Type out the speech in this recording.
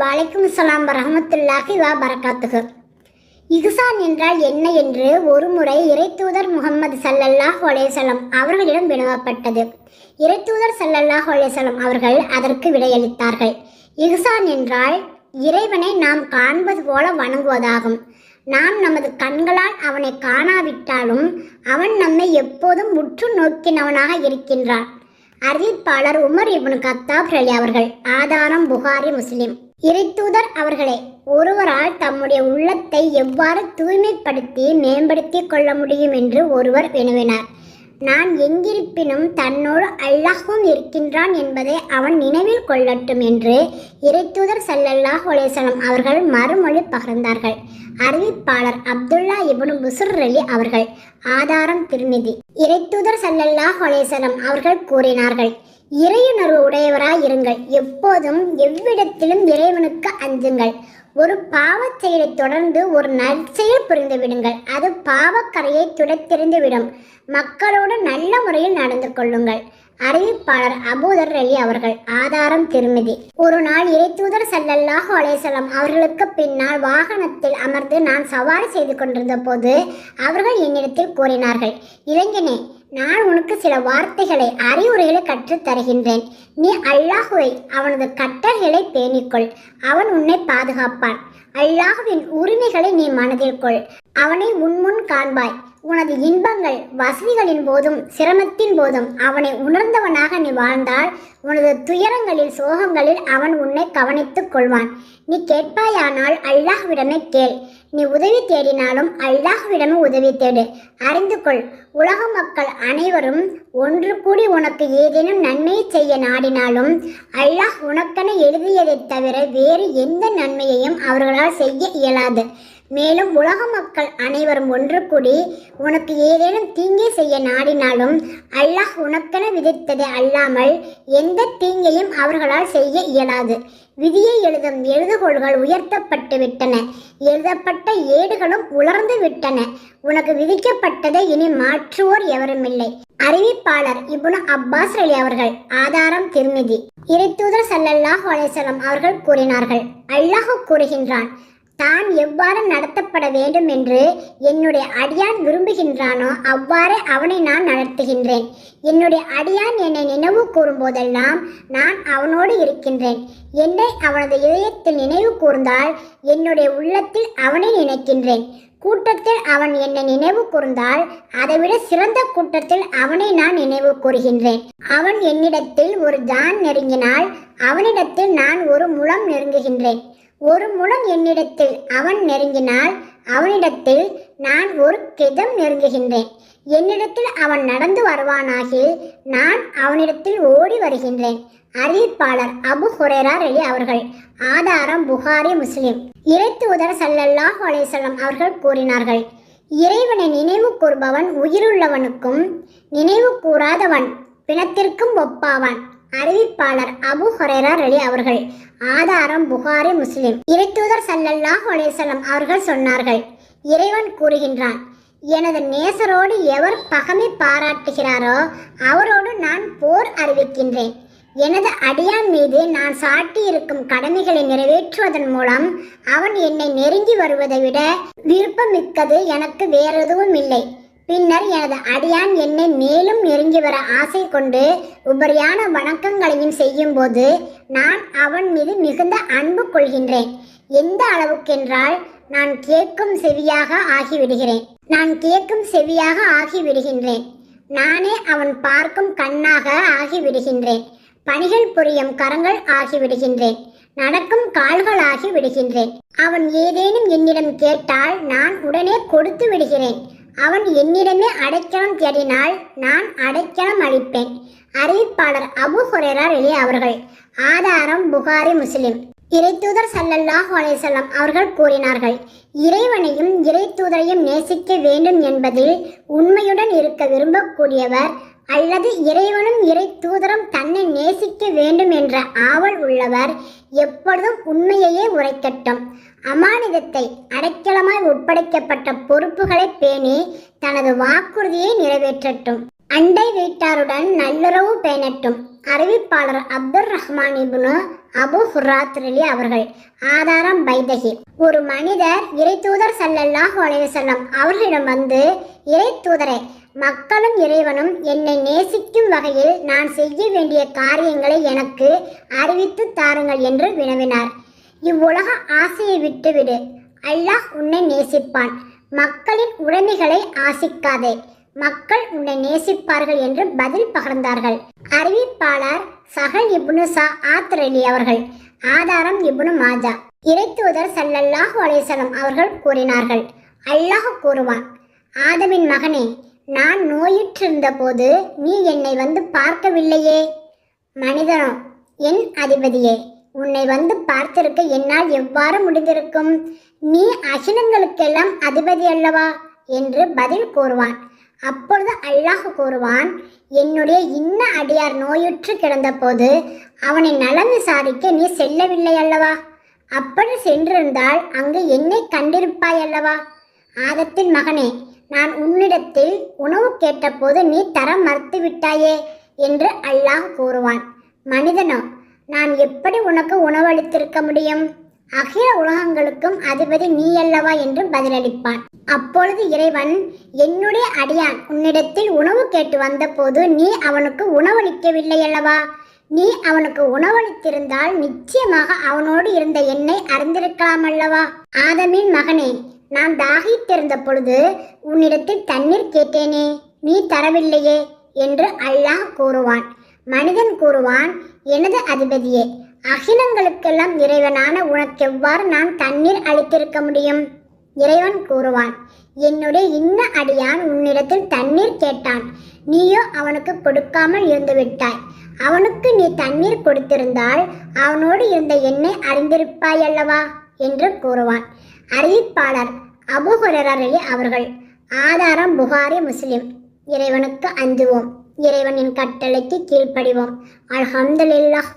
வலைக்கும் சலாம் வரஹமத்துல்லாஹி வா பரகாத்துகு இஹ்சான் என்றால் என்ன என்று ஒருமுறை இறைத்தூதர் முகமது சல்லல்லாஹ் ஒலேசலம் அவர்களிடம் வினவப்பட்டது. இறைத்தூதர் சல்லல்லாஹ் ஒலேசலம் அவர்கள் அதற்கு விடையளித்தார்கள். இஹ்சான் என்றால் இறைவனை நாம் காண்பது போல வணங்குவதாகும். நாம் நமது கண்களால் அவனை காணாவிட்டாலும் அவன் நம்மை எப்போதும் உற்று நோக்கினவனாக இருக்கின்றான். அறிவிப்பாளர் உமர் இவனு கத்தாப் அலி அவர்கள் ஆதாரம் புகாரி முஸ்லிம். இறைத்தூதர் அவர்களே ஒருவரால் தம்முடைய உள்ளத்தை எவ்வாறு தூய்மைப்படுத்தி மேம்படுத்திக் கொள்ள முடியும் என்று ஒருவர் வினவினார். நான் எங்கிருப்பினும் தன்னோடு அல்லாஹும் இருக்கின்றான் என்பதை அவன் நினைவில் கொள்ளட்டும் என்று இறைத்தூதர் சல்லல்லாஹ் ஒலேசலம் அவர்கள் மறுமொழி பகிர்ந்தார்கள். அறிவிப்பாளர் அப்துல்லா இப்னு முசுர் அலி அவர்கள் ஆதாரம் திருநிதி. இறைத்தூதர் சல்லல்லாஹ் ஒலேசலம் அவர்கள் கூறினார்கள் இறையுணர்வு உடையவராய் இருங்கள். எப்போதும் எவ்விடத்திலும் இறைவனுக்கு அஞ்சுங்கள். ஒரு பாவச் செயலை தொடர்ந்து ஒரு நற்செயல் புரிந்து விடுங்கள். அது பாவக்கரையை துடைத்தெறிந்து விடும். மக்களோடு நல்ல முறையில் நடந்து கொள்ளுங்கள். அறிவிப்பாளர் அபூதர் அலி அவர்கள் ஆதாரம் திருமிதி. ஒரு நாள் இறைத்தூதர் சல்லல்லாஹு அலேசலம் அவர்களுக்கு பின்னால் வாகனத்தில் அமர்ந்து நான் சவாரி செய்து கொண்டிருந்த போது அவர்கள் என்னிடத்தில் கூறினார்கள் இளைஞனே நான் உனக்கு சில வார்த்தைகளை அறிவுரைகளை கற்றுத் தருகின்றேன். நீ அல்லாஹுவை அவனது கட்டளைகளை பேணிக்கொள். அவன் உன்னை பாதுகாப்பான். அல்லாஹுவின் உரிமைகளை நீ மனதில் கொள். அவனை உன்முன் காண்பாய். உனது இன்பங்கள் வசதிகளின் போதும் சிரமத்தின் போதும் அவனை உணர்ந்தவனாக நீ வாழ்ந்தால் உனது துயரங்களில் சோகங்களில் அவன் உன்னை கவனித்துக் கொள்வான். நீ கேட்பாயானால் அல்லாஹ்விடமே கேள். நீ உதவி தேடினாலும் அல்லாஹ்விடமே உதவி தேடு. அறிந்து கொள் உலக மக்கள் அனைவரும் ஒன்று கூடி உனக்கு ஏதேனும் நன்மை செய்ய நாடினாலும் அல்லாஹ் உனக்கென எழுதியதைத் தவிர வேறு எந்த நன்மையையும் அவர்களால் செய்ய இயலாது. மேலும் உலக மக்கள் அனைவரும் ஒன்று கூடி உனக்கு ஏதேனும் தீங்கை செய்ய நாடினாலும் அல்லாஹ் உனக்கென விதித்ததை அல்லாமல் எந்த தீங்கையும் அவர்களால் செய்ய இயலாது. விதியை எழுதும் எழுதுகோள்கள் உயர்த்தப்பட்டு விட்டன. எழுதப்பட்ட ஏடுகளும் உலர்ந்து விட்டன. உனக்கு விதிக்கப்பட்டதை இனி மாற்றுவோர் எவருமில்லை அறிவிப்பாளர் இபுனு அப்பாஸ் அலி அவர்கள் ஆதாரம் திருமிதி. இறைத்தூதர் சல்லல்லாஹ் அலேசலம் அவர்கள் கூறினார்கள் அல்லாஹ் கூறுகின்றான் தான் எவ்வாறு நடத்தப்பட வேண்டும் என்று என்னுடைய அடியான் விரும்புகின்றானோ அவ்வாறே அவனை நான் நடத்துகின்றேன். என்னுடைய அடியான் என்னை நினைவு கூறும்போதெல்லாம் நான் அவனோடு இருக்கின்றேன். என்னை அவனது இதயத்தில் நினைவு கூர்ந்தால் என்னுடைய உள்ளத்தில் அவனை நினைக்கின்றேன். கூட்டத்தில் அவன் என்னை நினைவு கூர்ந்தால் அதைவிட சிறந்த கூட்டத்தில் அவனை நான் நினைவு கூறுகின்றேன். அவன் என்னிடத்தில் ஒரு ஜான் நெருங்கினால் அவனிடத்தில் நான் ஒரு முழம் நெருங்குகின்றேன். ஒரு முழம் என்னிடத்தில் அவன் நெருங்கினால் அவனிடத்தில் நான் ஒரு கிதம் நெருங்குகின்றேன். என்னிடத்தில் அவன் நடந்து வருவானாகில் நான் அவனிடத்தில் ஓடி வருகின்றேன். அறிவிப்பாளர் அபு ஹுரேரா அலி அவர்கள் ஆதாரம் புகாரி முஸ்லிம். இறைத்தூதர் சல்லல்லாஹு அலேசல்லம் அவர்கள் கூறினார்கள் இறைவனை நினைவு கூர்பவன் உயிருள்ளவனுக்கும் நினைவு கூறாதவன் பிணத்திற்கும் ஒப்பாவான். அறிவிப்பாளர் அபு ஹொரேரா அலி அவர்கள் ஆதாரம் புகாரி முஸ்லிம். இறைத்தூதர் சல்லல்லாஹ் அலைஹிஸ்ஸலாம் அவர்கள் சொன்னார்கள். இறைவன் கூறுகின்றான் எனது நேசரோடு எவர் பகமை பாராட்டுகிறாரோ அவரோடு நான் போர் அறிவிக்கின்றேன். எனது அடியான் மீது நான் சாட்டியிருக்கும் கடமைகளை நிறைவேற்றுவதன் மூலம் அவன் என்னை நெருங்கி வருவதை விட விருப்பமிக்கது எனக்கு வேறெதுவும் இல்லை பின்னர் எனது அடியான் என்னை மேலும் நெருங்கி வர ஆசை கொண்டு உபரியான வணக்கங்களையும் செய்யும்போது நான் அவன் மீது மிகுந்த அன்பு கொள்கின்றேன். எந்த அளவுக்கென்றால் நான் கேட்கும் செவியாக ஆகிவிடுகிறேன். நான் கேட்கும் செவியாக ஆகிவிடுகின்றேன். நானே அவன் பார்க்கும் கண்ணாக ஆகிவிடுகின்றேன். பணிகள் புரியும் கரங்கள் ஆகிவிடுகின்றேன். நடக்கும் கால்களாகி விடுகின்றேன் அவன் ஏதேனும் என்னிடம் கேட்டால் நான் உடனே கொடுத்து விடுகிறேன். அவன் என்னிடமே அடைக்கலம் தேடினால் நான் அடைக்கலம் அளிப்பேன். அறிவிப்பாளர் அபு ஹுரேரா எலி அவர்கள் ஆதாரம் புகாரி முஸ்லிம். இறைத்தூதர் சல்லல்லாஹ் அலைஹிஸ்ஸலாம் அவர்கள் கூறினார்கள் இறைவனையும் இறைத்தூதரையும் நேசிக்க வேண்டும் என்பதில் உண்மையுடன் இருக்க விரும்பக்கூடியவர் அல்லது இறைவனும் இறை தூதரும் தன்னை நேசிக்க வேண்டும் என்ற ஆவல் உள்ளவர் எப்பொழுதும் உண்மையையே உரைக்கட்டும். அமானிதத்தை அடைக்கலமாய் ஒப்படைக்கப்பட்ட பொறுப்புகளை பேணி தனது வாக்குறுதியை நிறைவேற்றட்டும். அண்டை வீட்டாருடன் நல்லுறவு பேணட்டும். அறிவிப்பாளர் அப்துல் ரஹ்மான் இபுனு அபு ஹுராத்ரலி அவர்கள் ஆதாரம் பைதகி. ஒரு மனிதர் இறைத்தூதர் தூதர் சல்லல்லாஹ் வஸல்லம் அவர்களிடம் வந்து இறைத்தூதரே மக்களும் இறைவனும் என்னை நேசிக்கும் வகையில் நான் செய்ய வேண்டிய காரியங்களை எனக்கு அறிவித்து தாருங்கள் என்று வினவினார். இவ்வுலக ஆசையை விட்டுவிடு. அல்லாஹ் உன்னை நேசிப்பான். மக்களின் உடைமைகளை ஆசிக்காதே. மக்கள் உன்னை நேசிப்பார்கள் என்று பதில் பகர்ந்தார்கள். அறிவிப்பாளர் சஹல் இப்னு சா ஆத்ரலி அவர்கள் ஆதாரம் இப்னு மாஜா. இறைத்தூதர் சல்லல்லாஹு அலேசலம் அவர்கள் கூறினார்கள் அல்லாஹ் கூறுவான் ஆதமின் மகனே நான் நோயுற்றிருந்த போது நீ என்னை வந்து பார்க்கவில்லையே. மனிதனோ என் அதிபதியே உன்னை வந்து பார்த்திருக்க என்னால் எவ்வாறு முடிந்திருக்கும்? நீ அகிலங்களுக்கெல்லாம் அதிபதி அல்லவா? என்று பதில் கூறுவான். அப்பொழுது அல்லாஹ் கூறுவான் என்னுடைய இன்ன அடியார் நோயுற்று கிடந்தபோது அவனை நலன் விசாரிக்க நீ செல்லவில்லை அல்லவா? அப்படி சென்றிருந்தால் அங்கு என்னை கண்டிருப்பாய் அல்லவா? ஆதத்தின் மகனே நான் உன்னிடத்தில் உணவு கேட்டபோது நீ தர மறுத்து விட்டாயே என்று அல்லாஹ் கூறுவான். மனிதனோ நான் எப்படி உனக்கு உணவளித்திருக்க முடியும்? அகில உலகங்களுக்கும் அதிபதி நீ அல்லவா என்று பதிலளிப்பான். அப்பொழுது இறைவன் என்னுடைய அடியான் உன்னிடத்தில் உணவு கேட்டு வந்தபோது நீ அவனுக்கு உணவளிக்கவில்லை அல்லவா? நீ அவனுக்கு உணவளித்திருந்தால் நிச்சயமாக அவனோடு இருந்த என்னை அறிந்திருக்கலாம் அல்லவா? ஆதமின் மகனே நான் தாகித்திருந்த பொழுது உன்னிடத்தில் தண்ணீர் கேட்டேனே நீ தரவில்லையே என்று அல்லாஹ் கூறுவான். மனிதன் கூறுவான் எனது அதிபதியே அகிலங்களுக்கெல்லாம் இறைவனான உனக்கு எவ்வாறு நான் தண்ணீர் அளித்திருக்க முடியும்? இறைவன் கூறுவான் என்னுடைய இன்ன அடியான் உன்னிடத்தில் தண்ணீர் கேட்டான். நீயோ அவனுக்கு கொடுக்காமல் இருந்துவிட்டாய் அவனுக்கு நீ தண்ணீர் கொடுத்திருந்தால் அவனோடு இருந்த என்னை அறிந்திருப்பாய் அல்லவா என்று கூறுவான். அறிவிப்பாளர் அபு ஹுரரலி அவர்கள் ஆதாரம் புகாரி முஸ்லிம் இறைவனுக்கு அஞ்சுவோம் இறைவனின் கட்டளைக்கு கீழ்ப்படிவோம். அல்ஹம்துலில்லாஹ்.